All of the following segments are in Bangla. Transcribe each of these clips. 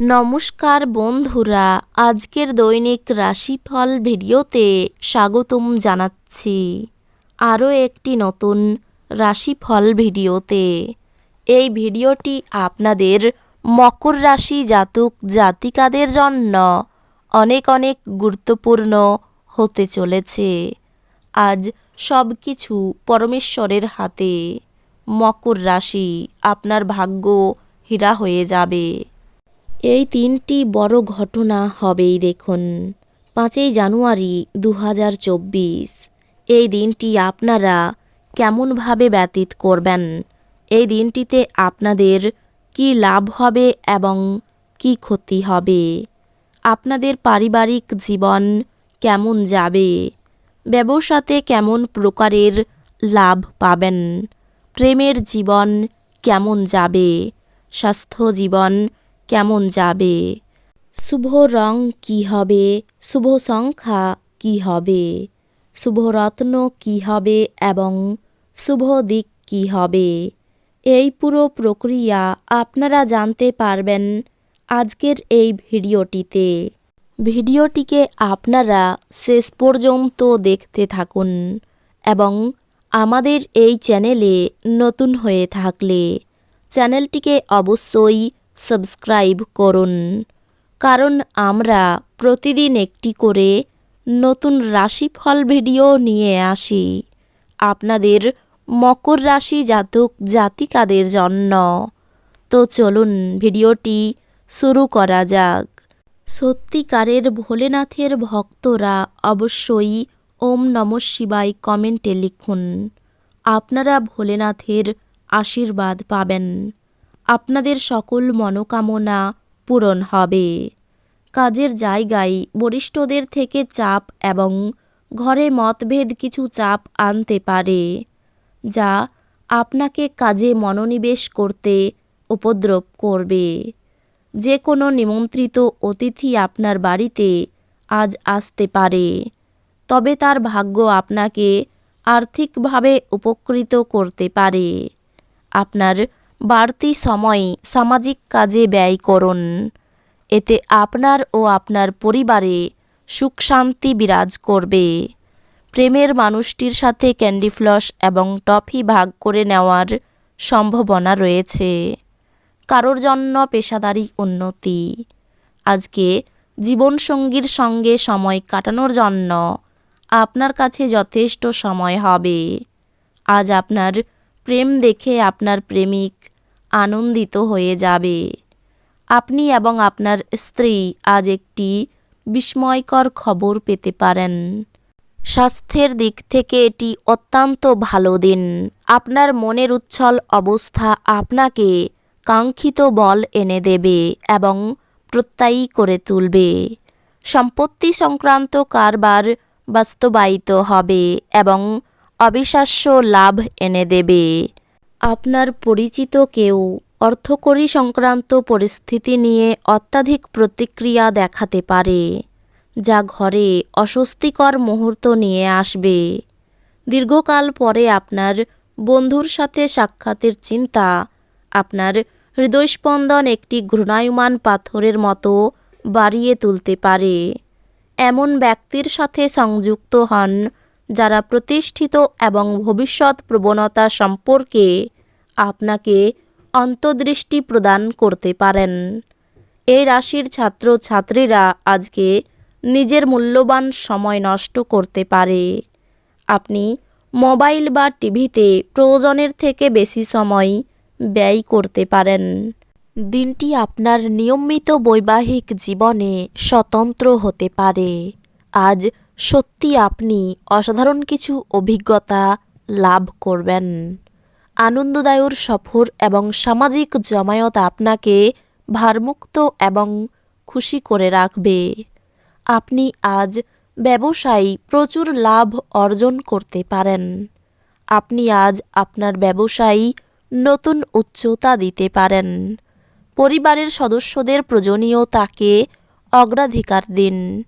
নমস্কার বন্ধুরা, আজকের দৈনিক রাশিফল ভিডিওতে স্বাগতম জানাচ্ছি। আরও একটি নতুন রাশিফল ভিডিওতে। এই ভিডিওটি আপনাদের মকর রাশি জাতক জাতিকাদের জন্য অনেক অনেক গুরুত্বপূর্ণ হতে চলেছে। আজ সব কিছু পরমেশ্বরের হাতে। মকর রাশি আপনার ভাগ্য হীরা হয়ে যাবে। এই তিনটি বড় ঘটনা হবেই দেখুন। পাঁচই জানুয়ারি দু হাজার চব্বিশ। এই দিনটি আপনারা কেমনভাবে ব্যতীত করবেন? এই দিনটিতে আপনাদের কি লাভ হবে এবং কি ক্ষতি হবে? আপনাদের পারিবারিক জীবন কেমন যাবে? ব্যবসাতে কেমন প্রকারের লাভ পাবেন? প্রেমের জীবন কেমন যাবে? স্বাস্থ্য জীবন কেমন যাবে? শুভ রং কি হবে? শুভ সংখ্যা কি হবে? শুভ রত্ন কি হবে এবং শুভ দিক কি হবে? এই পুরো প্রক্রিয়া আপনারা জানতে পারবেন আজকের এই ভিডিওটিতে। ভিডিওটিকে আপনারা শেষ পর্যন্ত দেখতে থাকুন এবং আমাদের এই চ্যানেলে নতুন হয়ে থাকলে চ্যানেলটিকে অবশ্যই সাবস্ক্রাইব করুন। কারণ আমরা প্রতিদিন একটি করে নতুন রাশিফল ভিডিও নিয়ে আসি। আপনাদের মকর রাশি জাতক জাতিকাদের জন্য। তো চলুন ভিডিওটি শুরু করা যাক। সত্যিকারের ভোলেনাথের ভক্তরা অবশ্যই ওম নম শিবায় কমেন্টে লিখুন, আপনারা ভোলেনাথের আশীর্বাদ পাবেন। আপনাদের সকল মনোকামনা পূরণ হবে। কাজের জায়গায় বরিষ্ঠদের থেকে চাপ এবং ঘরে মতভেদ কিছু চাপ আনতে পারে, যা আপনাকে কাজে মনোনিবেশ করতে উপদ্রব করবে। যে কোনো নিমন্ত্রিত অতিথি আপনার বাড়িতে আজ আসতে পারে, তবে তার ভাগ্য আপনাকে আর্থিকভাবে উপকৃত করতে পারে। আপনার বাড়তি সময় সামাজিক কাজে ব্যয় করুন। এতে আপনার ও আপনার পরিবারে সুখ শান্তি বিরাজ করবে। প্রেমের মানুষটির সাথে ক্যান্ডি ফ্লস এবং টফি ভাগ করে নেওয়ার সম্ভাবনা রয়েছে। কারোর জন্য পেশাদারি উন্নতি। আজকে জীবনসঙ্গীর সঙ্গে সময় কাটানোর জন্য আপনার কাছে যথেষ্ট সময় হবে। আজ আপনার প্রেম দেখে আপনার প্রেমিক আনন্দিত হয়ে যাবে। আপনি এবং আপনার স্ত্রী আজ একটি বিস্ময়কর খবর পেতে পারেন। স্বাস্থ্যের দিক থেকে এটি অত্যন্ত ভালো দিন। আপনার মনের উচ্ছল অবস্থা আপনাকে কাঙ্ক্ষিত বল এনে দেবে এবং প্রত্যয়ী করে তুলবে। সম্পত্তি সংক্রান্ত কারবার বাস্তবায়িত হবে এবং অবিশ্বাস্য লাভ এনে দেবে। আপনার পরিচিত কেউ অর্থকরী সংক্রান্ত পরিস্থিতি নিয়ে অত্যাধিক প্রতিক্রিয়া দেখাতে পারে, যা ঘরে অস্বস্তিকর মুহূর্ত নিয়ে আসবে। দীর্ঘকাল পরে আপনার বন্ধুর সাথে সাক্ষাতের চিন্তা, আপনার হৃদয়স্পন্দন একটি ঘূর্ণায়মান পাথরের মতো বাড়িয়ে তুলতে পারে। এমন ব্যক্তির সাথে সংযুক্ত হন যারা প্রতিষ্ঠিত এবং ভবিষ্যৎ প্রবণতা সম্পর্কে আপনাকে অন্তর্দৃষ্টি প্রদান করতে পারেন। এই রাশির ছাত্র ছাত্রীরা আজকে নিজের মূল্যবান সময় নষ্ট করতে পারে। আপনি মোবাইল বা টিভিতে প্রয়োজনের থেকে বেশি সময় ব্যয় করতে পারেন। দিনটি আপনার নিয়মিত বৈবাহিক জীবনে স্বতন্ত্র হতে পারে। আজ সত্যি আপনি অসাধারণ কিছু অভিজ্ঞতা লাভ করবেন। আনন্দদায়ক সফর এবং সামাজিক জমায়ত আপনাকে ভারমুক্ত এবং খুশি করে রাখবে। আপনি আজ ব্যবসায় প্রচুর লাভ অর্জন করতে পারেন। আপনি আজ আপনার ব্যবসায়ী নতুন উচ্চতা দিতে পারেন। পরিবারের সদস্যদের প্রয়োজনীয়তাকে অগ্রাধিকার দিন।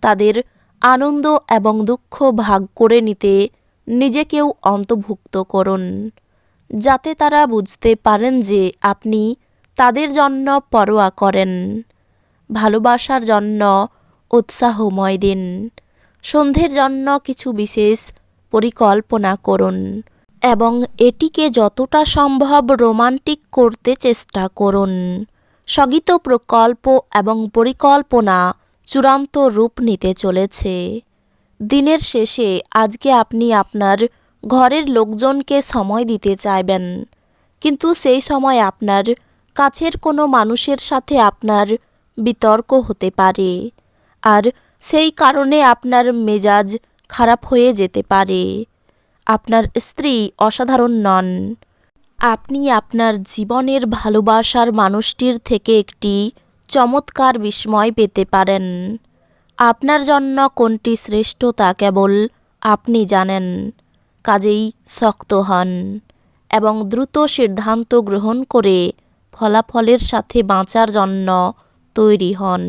তাদের আনন্দ এবং দুঃখ ভাগ করে নিতে নিজেকেও অন্তর্ভুক্ত করুন, যাতে তারা বুঝতে পারেন যে আপনি তাদের জন্য পরোয়া করেন। ভালোবাসার জন্য উৎসাহময় দিন। সন্ধ্যের জন্য কিছু বিশেষ পরিকল্পনা করুন এবং এটিকে যতটা সম্ভব রোমান্টিক করতে চেষ্টা করুন। স্থগিত প্রকল্প এবং পরিকল্পনা চূড়ান্ত রূপ নিতে চলেছে। দিনের শেষে আজকে আপনি আপনার ঘরের লোকজনকে সময় দিতে চাইবেন, কিন্তু সেই সময় আপনার কাছের কোনো মানুষের সাথে আপনার বিতর্ক হতে পারে আর সেই কারণে আপনার মেজাজ খারাপ হয়ে যেতে পারে। আপনার স্ত্রী অসাধারণ নন। আপনি আপনার জীবনের ভালোবাসার মানুষটির থেকে একটি চমৎকার বিস্ময় পেতে পারেন। আপনার জন্য কোনটি শ্রেষ্ঠ তা কেবল আপনি জানেন। কাজেই শক্ত হন এবং দ্রুত সিদ্ধান্ত গ্রহণ করে ফলাফলের সাথে বাঁচার জন্য তৈরি হন।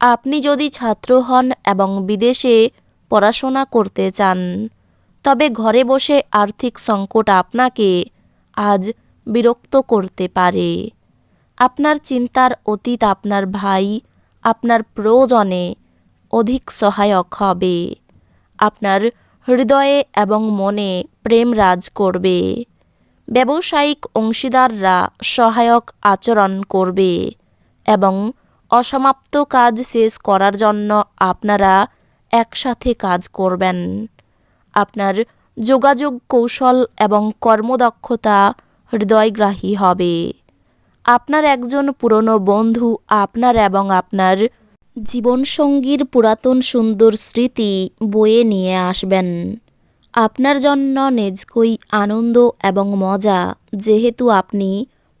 আপনি যদি ছাত্র হন এবং বিদেশে পড়াশোনা করতে চান, তবে ঘরে বসে আর্থিক সংকট আপনাকে আজ বিরক্ত করতে পারে। আপনার চিন্তার অতীত আপনার ভাই, আপনার প্রয়োজনে অধিক সহায়ক হবে। আপনার হৃদয়ে এবং মনে প্রেম রাজ করবে। ব্যবসায়িক অংশীদাররা সহায়ক আচরণ করবে এবং অসমাপ্ত কাজ শেষ করার জন্য আপনারা একসাথে কাজ করবেন। আপনার যোগাযোগ কৌশল এবং কর্মদক্ষতা হৃদয়গ্রাহী হবে। আপনার একজন পুরনো বন্ধু, আপনার এবং আপনার জীবনসঙ্গীর পুরাতন সুন্দর স্মৃতি বয়ে নিয়ে আসবেন। আপনার জন্য নেজকই আনন্দ এবং মজা, যেহেতু আপনি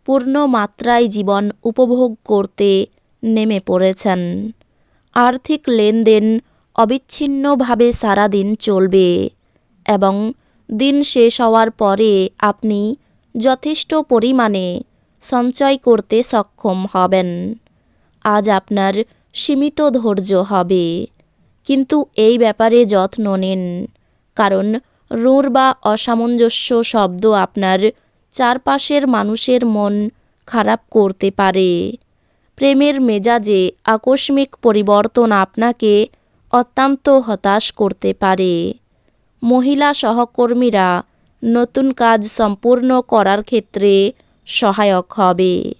পূর্ণ মাত্রায় জীবন উপভোগ করতে নেমে পড়েছেন। আর্থিক লেনদেন অবিচ্ছিন্নভাবে সারাদিন চলবে এবং দিন শেষ হওয়ার পরে আপনি যথেষ্ট পরিমাণে সঞ্চয় করতে সক্ষম হবেন। আজ আপনার সীমিত ধৈর্য হবে। কিন্তু এই ব্যাপারে যত্ন নিন। কারণ রুঁড় বা অসামঞ্জস্য শব্দ আপনার চারপাশের মানুষের মন খারাপ করতে পারে। প্রেমের মেজাজে আকস্মিক পরিবর্তন আপনাকে অত্যন্ত হতাশ করতে পারে। মহিলা সহকর্মীরা নতুন কাজ সম্পূর্ণ করার ক্ষেত্রে সহায়ক হবে।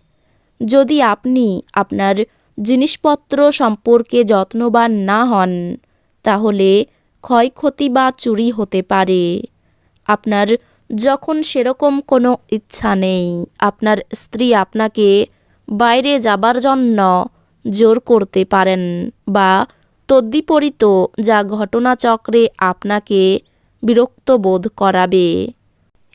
যদি আপনি আপনার জিনিসপত্র সম্পর্কে যত্নবান না হন, তাহলে ক্ষয়ক্ষতি বা চুরি হতে পারে। আপনার যখন সেরকম কোনো ইচ্ছা নেই, আপনার স্ত্রী আপনাকে বাইরে যাবার জন্য জোর করতে পারেন বা তদ্বিপরীত যা ঘটনাচক্রে আপনাকে বিরক্ত বোধ করাবে।